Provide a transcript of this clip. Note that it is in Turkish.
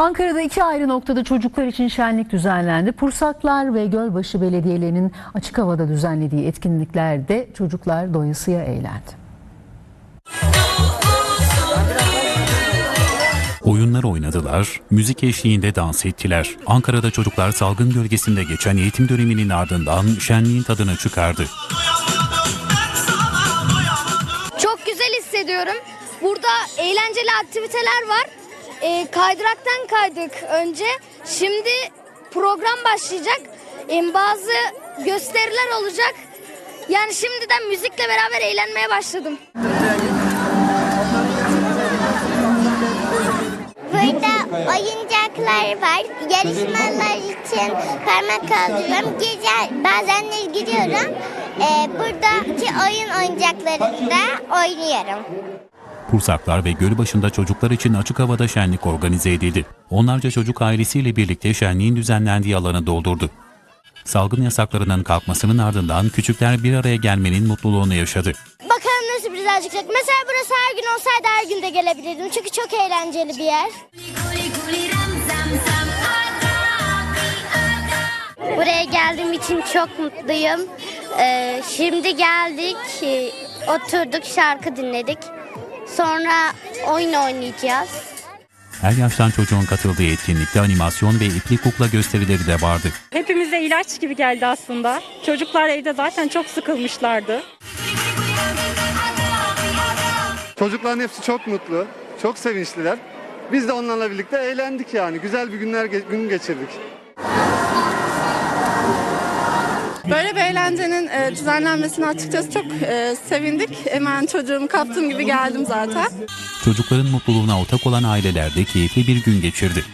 Ankara'da iki ayrı noktada çocuklar için şenlik düzenlendi. Pursaklar ve Gölbaşı Belediyelerinin açık havada düzenlediği etkinliklerde çocuklar doyasıya eğlendi. Oyunlar oynadılar, müzik eşliğinde dans ettiler. Ankara'da çocuklar salgın gölgesinde geçen eğitim döneminin ardından şenliğin tadını çıkardı. Çok güzel hissediyorum. Burada eğlenceli aktiviteler var. Ee, kaydıraktan kaydık önce. Şimdi program başlayacak. Ee, bazı gösteriler olacak. Yani şimdiden müzikle beraber eğlenmeye başladım. Burada oyuncaklar var. Yarışmalar için parmak kaldırıyorum. Gece bazenleri gidiyorum. Ee, buradaki oyun oyuncaklarında oynuyorum. Pursaklar ve Gölbaşı'nda çocuklar için açık havada şenlik organize edildi. Onlarca çocuk ailesiyle birlikte şenliğin düzenlendiği alanı doldurdu. Salgın yasaklarının kalkmasının ardından küçükler bir araya gelmenin mutluluğunu yaşadı. Bakalım ne sürprizler çıkacak. Mesela burası her gün olsaydı her gün de gelebilirdim. Çünkü çok eğlenceli bir yer. Buraya geldiğim için çok mutluyum. Ee, şimdi geldik, e, oturduk, şarkı dinledik. Sonra oyun oynayacağız. Her yaştan çocuğun katıldığı etkinlikte animasyon ve ipli kukla gösterileri de vardı. Hepimize ilaç gibi geldi aslında. Çocuklar evde zaten çok sıkılmışlardı. Çocukların hepsi çok mutlu, çok sevinçliler. Biz de onlarla birlikte eğlendik yani. Güzel bir günler gün geçirdik. Böyle bir eğlencenin e, düzenlenmesine açıkçası çok e, sevindik. Hemen çocuğumu kaptığım gibi geldim zaten. Çocukların mutluluğuna ortak olan aileler de keyifli bir gün geçirdi.